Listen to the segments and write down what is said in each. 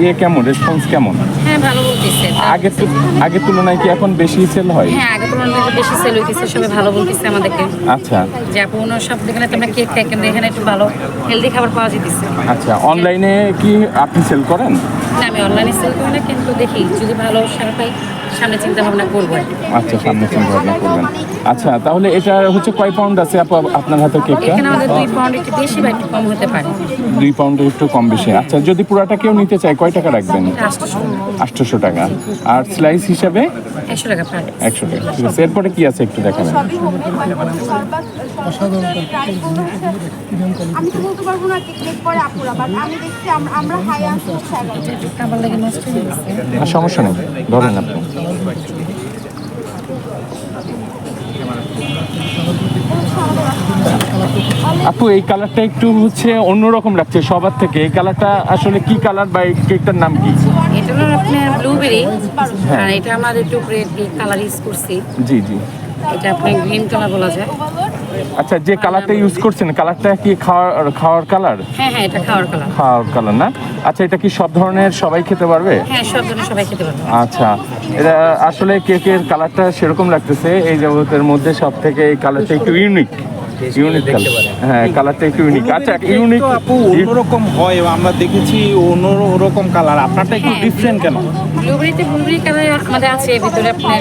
ইয়ে কেমন? রেসপন্স কেমন? হ্যাঁ ভালো বলতেছে। আগের তু- আগের তুলনায় কি এখন বেশি সেল হয়? হ্যাঁ আগে তুলনায় বেশি সেল হইতেছে সবাই ভালো বলতেছে আমাদেরকে। আচ্ছা। যে আপু সব দোকানে তোমরা কেক খাই কিন্তু এখানে একটু ভালো হেলদি খাবার পাওয়া যেতেছে। আচ্ছা অনলাইনে কি আপনি সেল করেন? না আমি অনলাইনে সেল করি না কিন্তু দেখি যদি ভালো সারা পাই সামনে চিন্তা ভাবনা করব আচ্ছা সামনে চিন্তা ভাবনা করবেন। আচ্ছা তাহলে এটা হচ্ছে কয় পাউন্ড আছে আপু আপনার হাতের কেকটা এখানে আমাদের দুই পাউন্ড একটু বেশি বা একটু কম হতে পারে। পাউন্ডের একটু কম বেশি। আচ্ছা যদি পুরাটা কেউ নিতে চায় কয় টাকা রাখবেন? আটশো। আটশোশো টাকা। আর স্লাইস হিসাবে? একশো টাকা ঠিক আছে এরপরে কি আছে একটু দেখাবেন? আমি তো বলতে পারব না টেকনিক পরে আপুরা বাট আমি দেখছি আমরা হাই আনছি হচ্ছে এগারো খাবার লাগে নষ্ট গেছে। আর সমস্যা নেই ধরেন আপনি। আপু এই কালারটা একটু হচ্ছে অন্যরকম লাগছে সবার থেকে। এই কালারটা আসলে কি কালার বা এই কেকটার নাম কি? এটা হলো আপনার ব্লুবেরি আর এটা আমাদের একটু কালার ইউজ করছি। জি জি। এটা আপনি গ্রিন কালার বলা যায়। আচ্ছা যে কালারটা ইউজ করছেন কালারটা কি খাওয়ার খাওয়ার কালার? হ্যাঁ হ্যাঁ এটা খাওয়ার কালার। খাওয়ার কালার না? আচ্ছা এটা কি সব ধরনের সবাই খেতে পারবে? হ্যাঁ সব ধরনের সবাই খেতে পারবে। আচ্ছা এটা আসলে কেকের কালারটা সেরকম লাগতেছে। এই জগতের মধ্যে সব থেকে এই কালারটা একটু ইউনিক ইউনিক কালার হ্যাঁ কালারটা একটু ইউনিক আচ্ছা ইউনিক আপু অন্যরকম হয় আমরা দেখেছি অন্যরকম কালার আপনারটা একটু। ডিফারেন্ট কেন? ব্লুবেরিতে ব্লুবেরি কালার আমাদের আছে ভিতরে আপনার।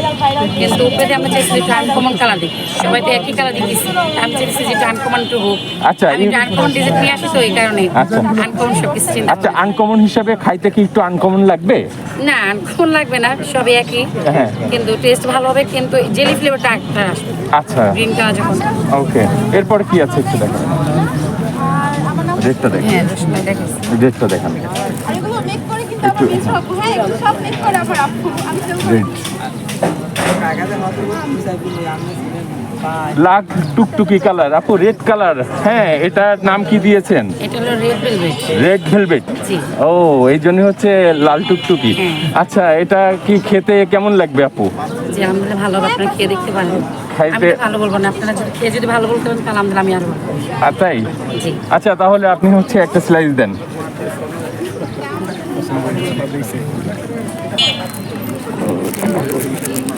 কিন্তু উপরে আমরা চাইছি একটু আনকমন কালার দিই সবাই তো একই কালার দিতেছি আমি চাইছি যেটা আনকমন একটু হোক। আচ্ছা, এই- আনকমন ডিজাইন নিয়ে আসি তো এই কারণে। আচ্ছা। আনকমন সব কিছু চিন্তা আচ্ছা আনকমন হিসাবে খাইতে কি একটু আনকমন লাগবে? না আনকমন লাগবে না সবই একই। হ্যাঁ। কিন্তু টেস্ট ভালো হবে কিন্তু জেলি ফ্লেভারটা একটা আসবে। আচ্ছা। গ্রিন কালার যখন। ওকে এরপরে কি আছে একটু দেখান। ডেটটা দেখ ডেটটা রসমালাই দেখাচ্ছি রেটটা দেখান। আর লাখ টুকটুকি কালার। আপু রেড কালার। হ্যাঁ এটার নাম কি দিয়েছেন? এটা হলো রেড ভেলভেট রেড ভেলভেট ও এই জন্য হচ্ছে লাল টুকটুকি। হ্যাঁ। আচ্ছা এটা কি খেতে কেমন লাগবে আপু? আলহামদুলিল্লাহ ভালো আপনারা খেয়ে দেখতে পারেন। খাইতে- আমি ভালো বলব না আপনারা যদি খেয়ে যদি ভালো বলতে পারেন তাহলে আলহামদুলিল্লাহ আমি আরও আর তাই? আচ্ছা তাহলে আপনি হচ্ছে একটা স্লাইস দেন।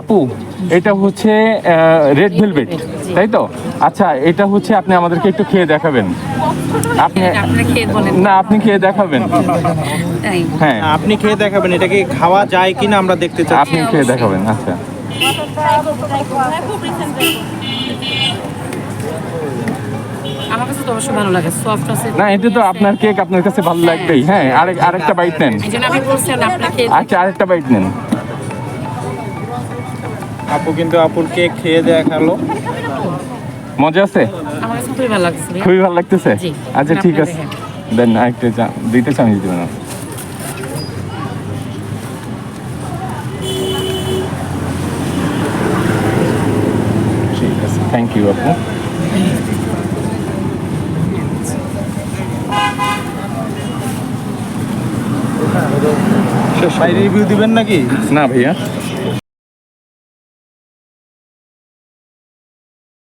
আপু এটা হচ্ছে রেড ভেলভেট তাই তো? আচ্ছা এটা হচ্ছে আপনি আমাদেরকে একটু খেয়ে দেখাবেন। আপনি আপনারা খেয়ে বলেন। না আপনি খেয়ে দেখাবেন। হ্যাঁ। আপনি খেয়ে দেখাবেন এটা কি খাওয়া যায় কিনা আমরা দেখতে চাই আপনি খেয়ে দেখাবেন আচ্ছা। আমার কাছে তো অবশ্যই ভালো লাগে সফট আছে। না এটা তো আপনার কেক আপনার কাছে ভালো লাগবেই। হ্যাঁ আরেক আরেকটা বাইট নেন। আমি বলছিলাম আপনারা আচ্ছা আরেকটা বাইট নেন। আপু কিন্তু আপুর কেক খেয়ে দেখাল। মজা আছে? খুবই ভালো লাগছে খুবই ভালো লাগতেছে? আচ্ছা ঠিক আছে। দেন আরেকটা চা- দিতে চান দিতে না ঠিক আছে থ্যাংক ইউ আপু। রিভিউ দিবেন নাকি? না ভাইয়া।